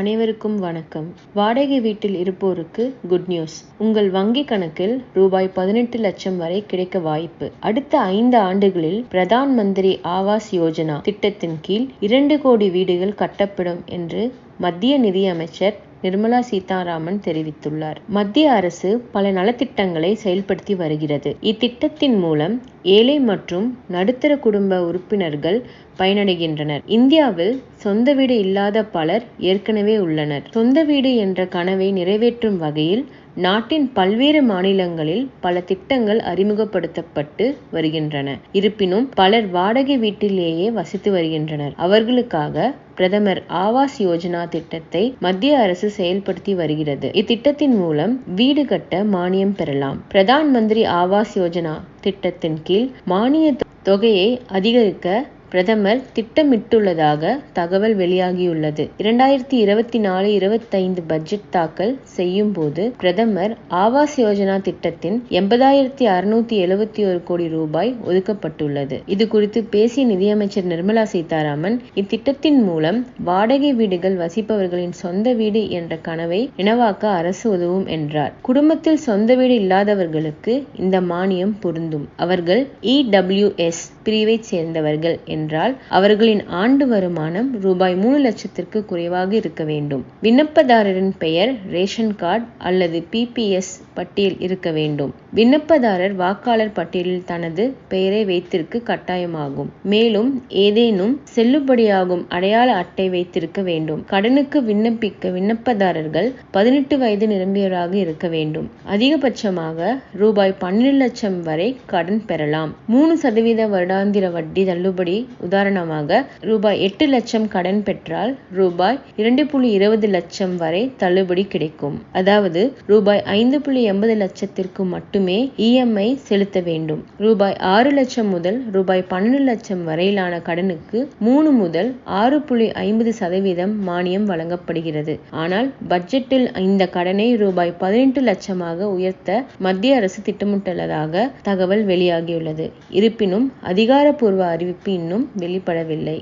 அனைவருக்கும் வணக்கம். வாடகை வீட்டில் இருப்போருக்கு குட் நியூஸ் உங்கள் வங்கி கணக்கில் ரூபாய் பதினெட்டு லட்சம் வரை கிடைக்க வாய்ப்பு. அடுத்த ஐந்து ஆண்டுகளில் பிரதான் மந்திரி ஆவாஸ் யோஜனா திட்டத்தின் கீழ் இரண்டு கோடி வீடுகள் கட்டப்படும் என்று மத்திய நிதியமைச்சர் நிர்மலா சீதாராமன் தெரிவித்துள்ளார். மத்திய அரசு பல நலத்திட்டங்களை செயல்படுத்தி வருகிறது. இத்திட்டத்தின் மூலம் ஏழை மற்றும் நடுத்தர குடும்ப உறுப்பினர்கள் பயனடைகின்றனர். இந்தியாவில் சொந்த வீடு இல்லாத பலர் ஏற்கனவே உள்ளனர். சொந்த வீடு என்ற கனவை நிறைவேற்றும் வகையில் நாட்டின் பல்வேறு மாநிலங்களில் பல திட்டங்கள் அறிமுகப்படுத்தப்பட்டு வருகின்றன. இருப்பினும் பலர் வாடகை வீட்டிலேயே வசித்து வருகின்றனர். அவர்களுக்காக பிரதமர் ஆவாஸ் யோஜனா திட்டத்தை மத்திய அரசு செயல்படுத்தி வருகிறது. இத்திட்டத்தின் மூலம் வீடு கட்ட மானியம் பெறலாம். பிரதான் மந்திரி ஆவாஸ் யோஜனா திட்டத்தின் கீழ் மானிய தொகையை அதிகரிக்க பிரதமர் திட்டமிட்டுள்ளதாக தகவல் வெளியாகியுள்ளது. இரண்டாயிரத்தி இருபத்தி நாலு இருபத்தைந்து பட்ஜெட் தாக்கல் செய்யும் போது பிரதமர் ஆவாஸ் யோஜனா திட்டத்தின் எண்பதாயிரத்தி அறுநூத்தி எழுபத்தி ஒரு கோடி ரூபாய் ஒதுக்கப்பட்டுள்ளது. இது குறித்து பேசிய நிதியமைச்சர் நிர்மலா சீதாராமன் இத்திட்டத்தின் மூலம் வாடகை வீடுகள் வசிப்பவர்களின் சொந்த வீடு என்ற கனவை நினைவாக்க அரசு உதவும் என்றார். குடும்பத்தில் சொந்த வீடு இல்லாதவர்களுக்கு இந்த மானியம் பொருந்தும். அவர்கள் இடபிள்யூஎஸ் பிரிவைச் சேர்ந்தவர்கள் என்றால் அவர்களின் ஆண்டு வருமானம் ரூபாய் மூணு லட்சத்திற்கு குறைவாக இருக்க வேண்டும். விண்ணப்பதாரரின் பெயர் ரேஷன் கார்டு அல்லது பிபிஎஸ் பட்டியல் இருக்க வேண்டும். விண்ணப்பதாரர் வாக்காளர் பட்டியலில் தனது பெயரை வைத்திருக்க கட்டாயமாகும். மேலும் ஏதேனும் செல்லுபடியாகும் அடையாள அட்டை வைத்திருக்க வேண்டும். கடனுக்கு விண்ணப்பிக்க விண்ணப்பதாரர்கள் பதினெட்டு வயது நிரம்பியவராக இருக்க வேண்டும். அதிகபட்சமாக ரூபாய் பன்னிரண்டு லட்சம் வரை கடன் பெறலாம். மூணு சதவீத வருடாந்திர வட்டி தள்ளுபடி உதாரணமாக ரூபாய் எட்டு லட்சம் கடன் பெற்றால் ரூபாய் இரண்டு புள்ளி இருபது லட்சம் வரை தள்ளுபடி கிடைக்கும். அதாவது ரூபாய் ஐந்து புள்ளி எண்பது லட்சத்திற்கு மட்டுமே இஎம்ஐ செலுத்த வேண்டும். ரூபாய் ஆறு லட்சம் முதல் ரூபாய் பன்னெண்டு லட்சம் வரையிலான கடனுக்கு மூணு முதல் ஆறு புள்ளி ஐம்பது சதவீதம் மானியம் வழங்கப்படுகிறது. ஆனால் பட்ஜெட்டில் இந்த கடனை ரூபாய் பதினெட்டு லட்சமாக உயர்த்த மத்திய அரசு திட்டமிட்டுள்ளதாக தகவல் வெளியாகியுள்ளது. இருப்பினும் அதிகாரப்பூர்வ அறிவிப்பு இன்னும் வெளிப்படவில்லை.